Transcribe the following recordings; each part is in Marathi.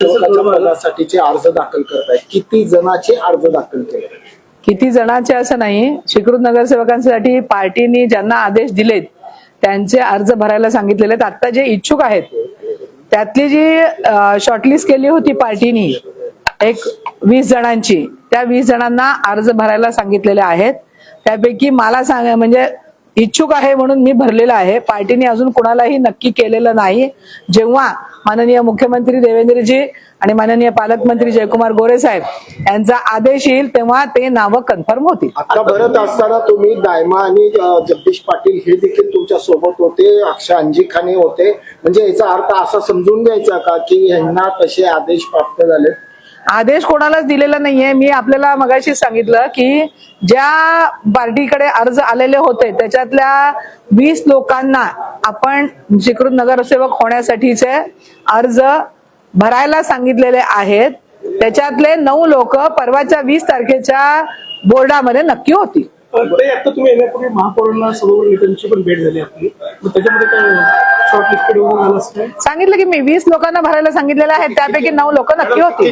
पदासाठीचे अर्ज दाखल किती जणांचे अर्ज दाखल केले? किती जणांचे असं नाही स्वीकृत नगरसेवकांसाठी पार्टीनी ज्यांना आदेश दिलेत त्यांचे अर्ज भरायला सांगितलेले आहेत. आता जे इच्छुक आहेत त्यातली जी शॉर्टलिस्ट केली होती पार्टीनी एक वीस जणांची त्या वीस जणांना अर्ज भरायला सांगितलेले आहेत. त्यापैकी मला सांग म्हणजे इच्छुक आहे म्हणून मी भरलेलं आहे. पार्टीने अजून कुणालाही नक्की केलेलं नाही. जेव्हा माननीय मुख्यमंत्री देवेंद्रजी आणि माननीय पालकमंत्री जयकुमार गोरे साहेब यांचा आदेश येईल तेव्हा ते नावं कन्फर्म होतील. आता भरत असताना तुम्ही दायमा आणि जगदीश पाटील हे देखील तुमच्यासोबत होते अक्षय अंजिखाने होते. म्हणजे याचा अर्थ असा समजून घ्यायचा का की यांना तसे आदेश प्राप्त झाले आदेश कोणालाच दिलेला नाहीये. मी आपल्याला मगाशी सांगितलं की ज्या पार्टीकडे अर्ज आलेले होते त्याच्यातल्या वीस लोकांना आपण स्वीकृत नगरसेवक होण्यासाठीचे अर्ज भरायला सांगितलेले आहेत. त्याच्यातले नऊ लोक परवाच्या वीस तारखेच्या बोर्डामध्ये नक्की होती. आता तुम्ही येण्यापूर्वी महापौरांना सर्व नेत्यांची पण भेट झाली आपली. त्याच्यामध्ये काय सांगितलं की मी वीस लोकांना भरायला सांगितलेले आहेत त्यापैकी नऊ लोक नक्की होती.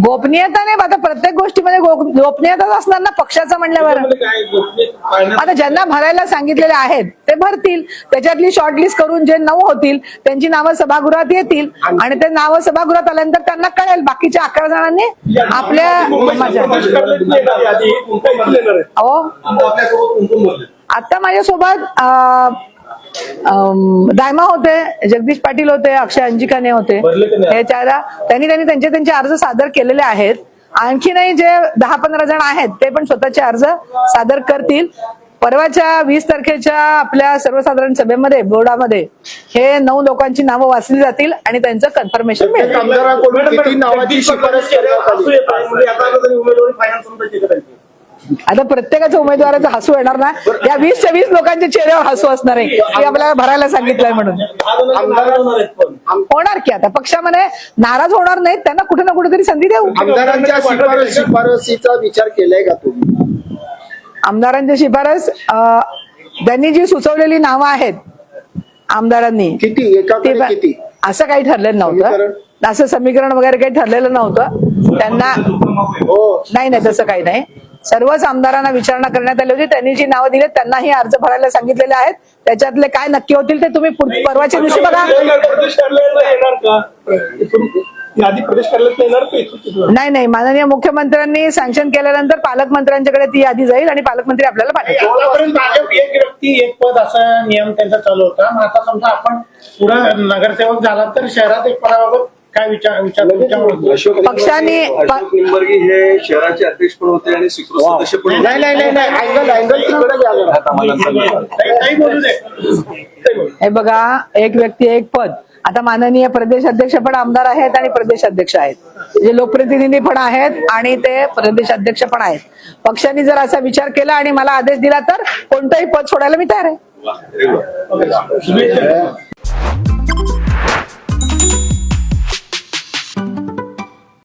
गोपनीयता नाही आता प्रत्येक गोष्टीमध्ये गोपनीयताच असणार ना पक्षाचं म्हणल्यावर. आता ज्यांना भरायला सांगितलेले आहेत ते भरतील. त्याच्यातली शॉर्टलिस्ट करून जे नऊ होतील त्यांची नावं सभागृहात येतील आणि ते नावं सभागृहात आल्यानंतर त्यांना कळेल बाकीच्या अकरा जणांनी आपल्या आहे आहे अहो. आता माझ्यासोबत अं, अं, दायमा होते जगदीश पाटील होते अक्षय अंजिकाने होते? हे चारा त्यांनी त्यांनी त्यांचे त्यांचे अर्ज सादर केलेले आहेत. आणखीनही जे दहा पंधरा जण आहेत ते पण स्वतःचे अर्ज सादर करतील. परवाच्या वीस तारखेच्या आपल्या सर्वसाधारण सभेमध्ये बोर्डामध्ये हे नऊ लोकांची नावं वाचली जातील आणि त्यांचं कन्फर्मेशन मिळेल. आता प्रत्येकाच्या उमेदवाराचं हसू येणार ना? या वीसच्या वीस लोकांच्या चेहऱ्यावर हसू असणार आहे. की आपल्याला भरायला सांगितलंय म्हणून. होणार की आता? पक्षामध्ये नाराज होणार नाहीत त्यांना कुठे ना कुठेतरी संधी देऊ. आमदारांच्या शिफारस शिफारसीचा विचार केलाय का तुम्ही? आमदारांची शिफारस त्यांनी जी सुचवलेली नावं आहेत आमदारांनी किती? ते किती? असं काही ठरलेलं नव्हतं? असं समीकरण वगैरे काही ठरलेलं नव्हतं. त्यांना हो. नाही नाही तसं काही नाही. सर्वच आमदारांना विचारणा करण्यात आली होती. त्यांनी जी नावं दिली त्यांनाही अर्ज भरायला सांगितलेले आहेत. त्याच्यातले काय नक्की होतील ते तुम्ही परवाच्या दिवशी बघा. नाही नाही. माननीय मुख्यमंत्र्यांनी सँक्शन केल्यानंतर पालकमंत्र्यांच्याकडे ती यादी जाईल आणि पालकमंत्री आपल्याला पाठवतील. एक व्यक्ती एक पद असा नियम त्यांचा चालू होता मग आता समजा आपण पुढे नगरसेवक झाला तर शहरात एक पदाबाबत काय विचार विचार? अशोक पक्षाने अशोक निंबर्गी हे शहराचे अध्यक्ष पण होते आणि स्वीकृत सदस्य पण नाही नाही नाही नाही अँगल अँगल तिकडे घ्या जरा. काही काही बोलू दे काही बोलू. हे बघा एक व्यक्ती एक पद आता माननीय प्रदेश अध्यक्ष पण आमदार आहेत आणि प्रदेश अध्यक्ष आहेत जे लोकप्रतिनिधी पण आहेत आणि ते प्रदेश अध्यक्ष पण आहेत पक्षाने जर असा विचार केला आणि मला आदेश दिला तर कोणतंही पद सोडायला मी तयार आहे वा, very good. शुभेच्छा